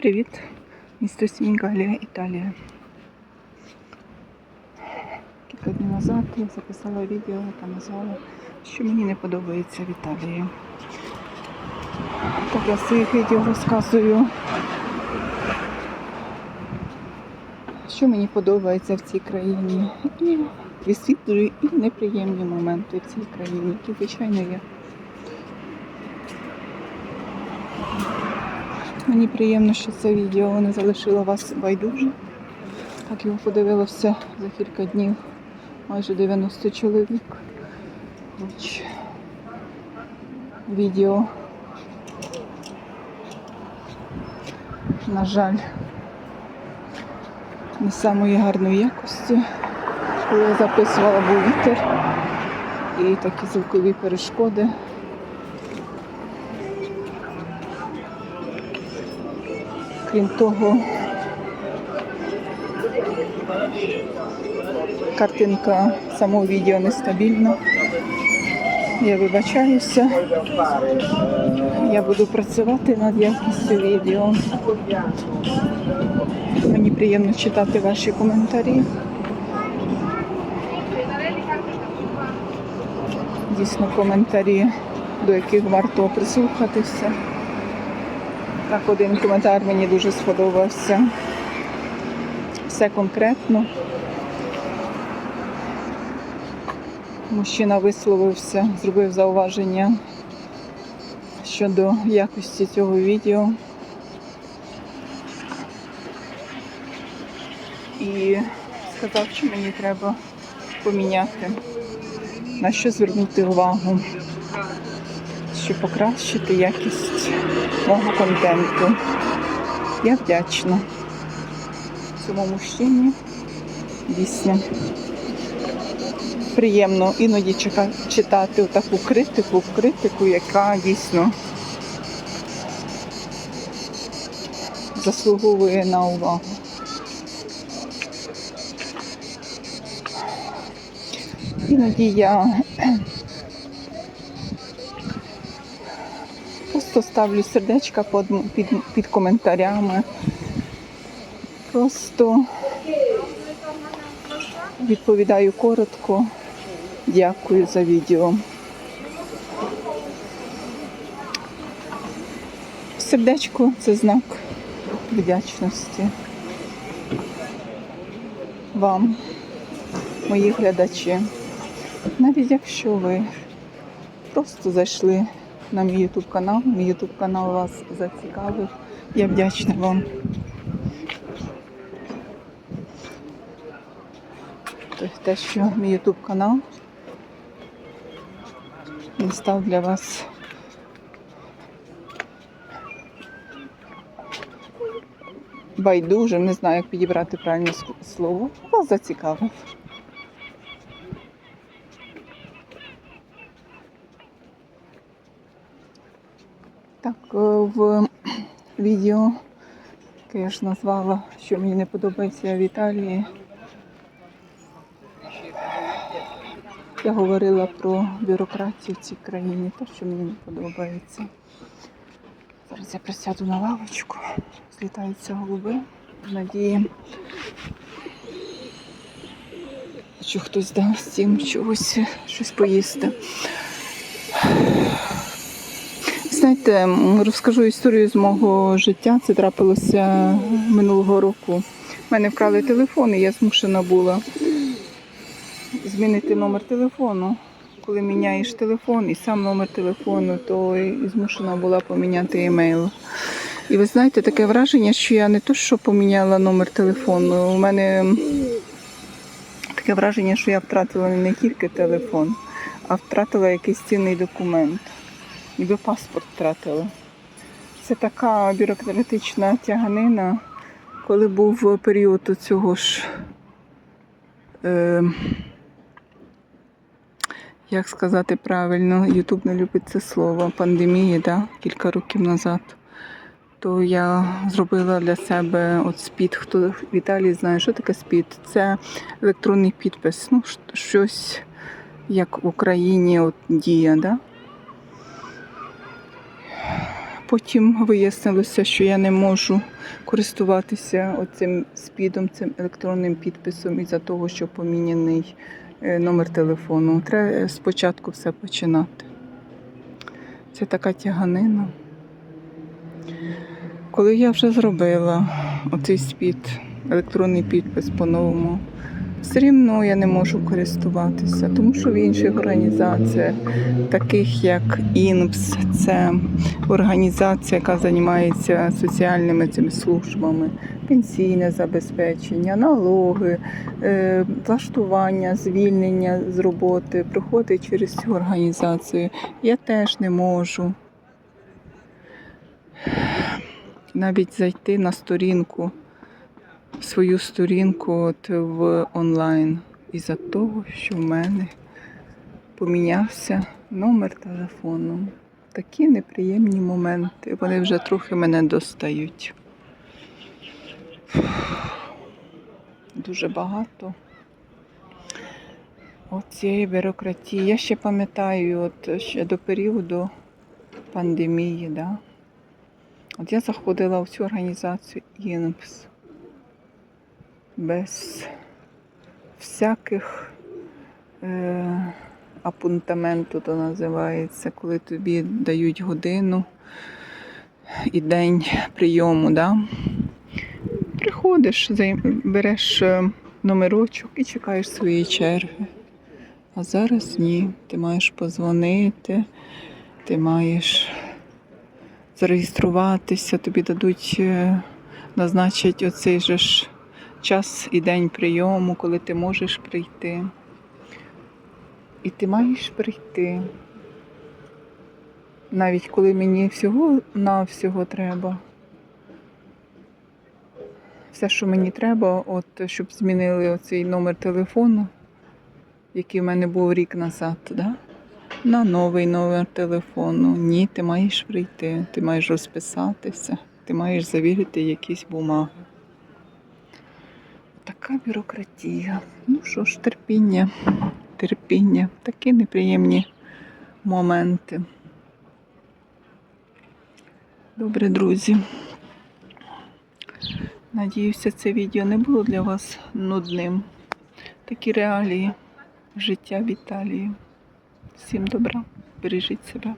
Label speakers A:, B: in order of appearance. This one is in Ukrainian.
A: Привіт, місто Сімігалія, Італія. Кілька днів назад я записала відео та назвала, що мені не подобається в Італії. Так я в своїх відео розказую, що мені подобається в цій країні. І висвітлюю і неприємні моменти в цій країні, які, звичайно, є. Мені приємно, що це відео не залишило вас байдуже. Так його подивилося за кілька днів майже 90 чоловік. Хоч відео, на жаль, не самої гарної якості. Коли я записувала був вітер і такі звукові перешкоди. Крім того, картинка самого відео нестабільна. Я вибачаюся. Я буду працювати над якістю відео. Мені приємно читати ваші коментарі. Дійсно, коментарі, до яких варто прислухатися. Так, один коментар мені дуже сподобався. Все конкретно. Мужчина висловився, зробив зауваження щодо якості цього відео. І сказав, що мені треба поміняти, на що звернути увагу щоб покращити якість мого контенту. Я вдячна цьому мужчині. Дійсно. Приємно іноді читати таку критику, критику, яка дійсно заслуговує на увагу. Іноді я Просто ставлю сердечка під, під, під коментарями. Просто відповідаю коротко. Дякую за відео. Сердечко це знак вдячності вам, мої глядачі. Навіть якщо ви просто зайшли на мій YouTube канал. Мій YouTube канал вас зацікавив. Я вдячна вам. Те, що мій YouTube канал не став для вас байдужим, не знаю, як підібрати правильне слово, вас зацікавив. Так, е, в відео, яке я ж назвала, що мені не подобається в Італії. Я говорила про бюрократію в цій країні, те, що мені не подобається. Зараз я присяду на лавочку, злітаються голуби. Надії, що хтось дасть їм чогось, щось поїсти. Знаєте, розкажу історію з мого життя. Це трапилося минулого року. У мене вкрали телефон, і я змушена була змінити номер телефону. Коли міняєш телефон і сам номер телефону, то і змушена була поміняти емейл. І ви знаєте, таке враження, що я не то, що поміняла номер телефону. У мене таке враження, що я втратила не тільки телефон, а втратила якийсь цінний документ ніби паспорт втратила. Це така бюрократична тяганина, коли був період цього ж, е, як сказати правильно, Ютуб не любить це слово, пандемії, да, кілька років назад. То я зробила для себе от спід. Хто в Італії знає, що таке спід? Це електронний підпис. Ну, щось як в Україні от дія, да? Потім вияснилося, що я не можу користуватися оцим спідом, цим електронним підписом із-за того, що поміняний е, номер телефону. Треба спочатку все починати. Це така тяганина. Коли я вже зробила оцей спід, електронний підпис по-новому, все рівно я не можу користуватися, тому що в інших організаціях, таких як ІНПС, це організація, яка займається соціальними цими службами, пенсійне забезпечення, налоги, е, влаштування, звільнення з роботи, проходить через цю організацію. Я теж не можу навіть зайти на сторінку, свою сторінку от в онлайн із-за того, що в мене помінявся номер телефону. Такі неприємні моменти. Вони вже трохи мене достають. Дуже багато. От цієї бюрократії. Я ще пам'ятаю, от ще до періоду пандемії, да? От я заходила в цю організацію ІНПС без всяких е, апунтаменту, то називається, коли тобі дають годину і день прийому. Да? Приходиш, береш е, номерочок і чекаєш своєї черги. А зараз ні. Ти маєш позвонити, ти маєш зареєструватися, тобі дадуть, е, назначать оцей же ж час і день прийому, коли ти можеш прийти. І ти маєш прийти. Навіть коли мені всього навсього треба. Все, що мені треба, от щоб змінили оцей номер телефону, який в мене був рік назад, да? на новий номер телефону. Ні, ти маєш прийти, ти маєш розписатися, ти маєш завірити якісь бумаги. Така бюрократія. Ну що ж, терпіння, терпіння, такі неприємні моменти. Добре, друзі. Надіюся, це відео не було для вас нудним. Такі реалії життя в Італії. Всім добра, бережіть себе.